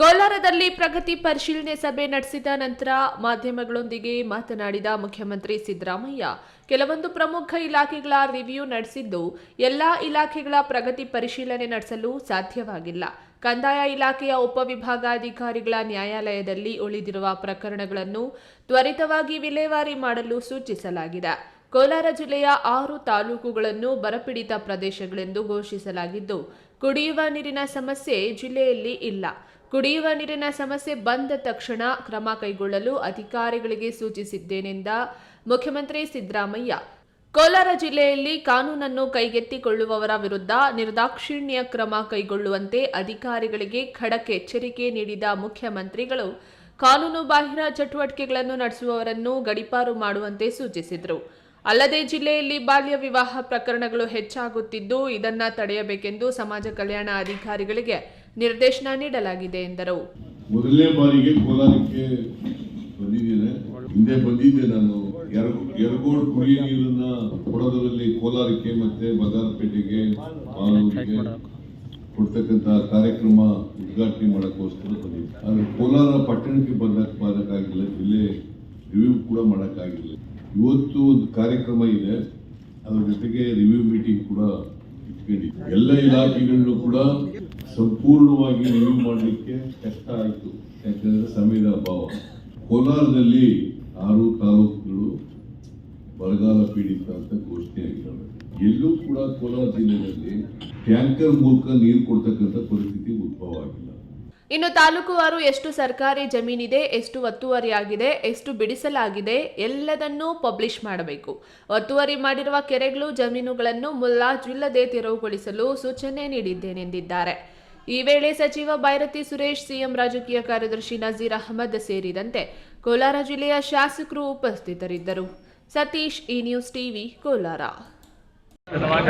ಕೋಲಾರದಲ್ಲಿ ಪ್ರಗತಿ ಪರಿಶೀಲನೆ ಸಭೆ ನಡೆಸಿದ ನಂತರ ಮಾಧ್ಯಮಗಳೊಂದಿಗೆ ಮಾತನಾಡಿದ ಮುಖ್ಯಮಂತ್ರಿ ಸಿದ್ದರಾಮಯ್ಯ, ಕೆಲವೊಂದು ಪ್ರಮುಖ ಇಲಾಖೆಗಳ ರಿವ್ಯೂ ನಡೆಸಿದ್ದು ಎಲ್ಲಾ ಇಲಾಖೆಗಳ ಪ್ರಗತಿ ಪರಿಶೀಲನೆ ನಡೆಸಲು ಸಾಧ್ಯವಾಗಿಲ್ಲ. ಕಂದಾಯ ಇಲಾಖೆಯ ಉಪವಿಭಾಗಾಧಿಕಾರಿಗಳ ನ್ಯಾಯಾಲಯದಲ್ಲಿ ಉಳಿದಿರುವ ಪ್ರಕರಣಗಳನ್ನು ತ್ವರಿತವಾಗಿ ವಿಲೇವಾರಿ ಮಾಡಲು ಸೂಚಿಸಲಾಗಿದೆ. ಕೋಲಾರ ಜಿಲ್ಲೆಯ ಆರು ತಾಲೂಕುಗಳನ್ನು ಬರಪೀಡಿತ ಪ್ರದೇಶಗಳೆಂದು ಘೋಷಿಸಲಾಗಿದ್ದು, ಕುಡಿಯುವ ನೀರಿನ ಸಮಸ್ಯೆ ಜಿಲ್ಲೆಯಲ್ಲಿ ಇಲ್ಲ. ಕುಡಿಯುವ ನೀರಿನ ಸಮಸ್ಯೆ ಬಂದ ತಕ್ಷಣ ಕ್ರಮ ಕೈಗೊಳ್ಳಲು ಅಧಿಕಾರಿಗಳಿಗೆ ಸೂಚಿಸಿದ್ದೇನೆಂದ ಮುಖ್ಯಮಂತ್ರಿ ಸಿದ್ದರಾಮಯ್ಯ. ಕೋಲಾರ ಜಿಲ್ಲೆಯಲ್ಲಿ ಕಾನೂನನ್ನು ಕೈಗೆತ್ತಿಕೊಳ್ಳುವವರ ವಿರುದ್ಧ ನಿರ್ದಾಕ್ಷಿಣ್ಯ ಕ್ರಮ ಕೈಗೊಳ್ಳುವಂತೆ ಅಧಿಕಾರಿಗಳಿಗೆ ಖಡಕ್ ಎಚ್ಚರಿಕೆ ನೀಡಿದ ಮುಖ್ಯಮಂತ್ರಿಗಳು, ಕಾನೂನು ಬಾಹಿರ ಚಟುವಟಿಕೆಗಳನ್ನು ನಡೆಸುವವರನ್ನು ಗಡಿಪಾರು ಮಾಡುವಂತೆ ಸೂಚಿಸಿದರು. ಅಲ್ಲದೆ ಜಿಲ್ಲೆಯಲ್ಲಿ ಬಾಲ್ಯ ವಿವಾಹ ಪ್ರಕರಣಗಳು ಹೆಚ್ಚಾಗುತ್ತಿದ್ದು, ಇದನ್ನ ತಡೆಯಬೇಕೆಂದು ಸಮಾಜ ಕಲ್ಯಾಣ ಅಧಿಕಾರಿಗಳಿಗೆ ನಿರ್ದೇಶನ ನೀಡಲಾಗಿದೆ ಎಂದರು. ಮೊದಲನೇ ಬಾರಿಗೆ ಕೋಲಾರಕ್ಕೆ ಬಂದಿದ್ದೇನೆ. ಹಿಂದೆ ಬಂದಿದ್ದೆ ನಾನು. ಎರಗೋಡ್ ಕುಡಿಯ ನೀರನ್ನ ಕೊಡೋದರಲ್ಲಿ ಕೋಲಾರಕ್ಕೆ ಮತ್ತೆ ಬದಾರಪೇಟೆಗೆ ಕೊಡ್ತಕ್ಕಂತ ಕಾರ್ಯಕ್ರಮ ಉದ್ಘಾಟನೆ ಮಾಡಕ್ಕೋಸ್ಕರ ಬಂದಿದ್ದೆ. ಆದ್ರೆ ಕೋಲಾರ ಪಟ್ಟಣಕ್ಕೆ ಬಂದಕ್ಕೆ ಬರಕ್ಕಾಗಿಲ್ಲ ಜಿಲ್ಲೆ ರಿವ್ಯೂ ಕೂಡ ಮಾಡೋಕ್ಕಾಗಿಲ್ಲ. ಇವತ್ತು ಒಂದು ಕಾರ್ಯಕ್ರಮ ಇದೆ. ಅದರ ಜೊತೆಗೆ ರಿವ್ಯೂ ಮೀಟಿಂಗ್ ಕೂಡ ಇಟ್ಕೊಂಡಿದ್ದೆ. ಎಲ್ಲ ಇಲಾಖೆಗಳನ್ನು ಕೂಡ ಸಂಪೂರ್ಣವಾಗಿ ರಿವ್ಯೂ ಮಾಡಲಿಕ್ಕೆ ಕಷ್ಟ ಆಯಿತು. ಯಾಕಂದರೆ ಸಮಯದ ಅಭಾವ. ಕೋಲಾರದಲ್ಲಿ ಆರು ತಾಲೂಕುಗಳು ಬರಗಾಲ ಪೀಡಿತ ಅಂತ ಘೋಷಣೆ ಆಗಿದ್ದಾವೆ. ಎಲ್ಲೂ ಕೂಡ ಕೋಲಾರ ಜಿಲ್ಲೆಯಲ್ಲಿ ಟ್ಯಾಂಕರ್ ಮೂಲಕ ನೀರು ಕೊಡ್ತಕ್ಕಂಥ ಪರಿಸ್ಥಿತಿ ಉದ್ಭವ ಇನ್ನು ತಾಲೂಕುವಾರು ಎಷ್ಟು ಸರ್ಕಾರಿ ಜಮೀನಿದೆ, ಎಷ್ಟು ಒತ್ತುವರಿಯಾಗಿದೆ, ಎಷ್ಟು ಬಿಡಿಸಲಾಗಿದೆ, ಎಲ್ಲದನ್ನೂ ಪಬ್ಲಿಷ್ ಮಾಡಬೇಕು. ಒತ್ತುವರಿ ಮಾಡಿರುವ ಕೆರೆಗಳು, ಜಮೀನುಗಳನ್ನು ಮುಲ್ಲಾಜಿಲ್ಲದೆ ತೆರವುಗೊಳಿಸಲು ಸೂಚನೆ ನೀಡಿದ್ದೇನೆಂದಿದ್ದಾರೆ. ಈ ವೇಳೆ ಸಚಿವ ಬೈರತಿ ಸುರೇಶ್, ಸಿಎಂ ರಾಜಕೀಯ ಕಾರ್ಯದರ್ಶಿ ನಜೀರ್ ಅಹಮದ್ ಸೇರಿದಂತೆ ಕೋಲಾರ ಜಿಲ್ಲೆಯ ಶಾಸಕರು ಉಪಸ್ಥಿತರಿದ್ದರು. ಸತೀಶ್ ಈ ನ್ಯೂಸ್ ಟಿವಿ, ಕೋಲಾರ. धन्यवाद।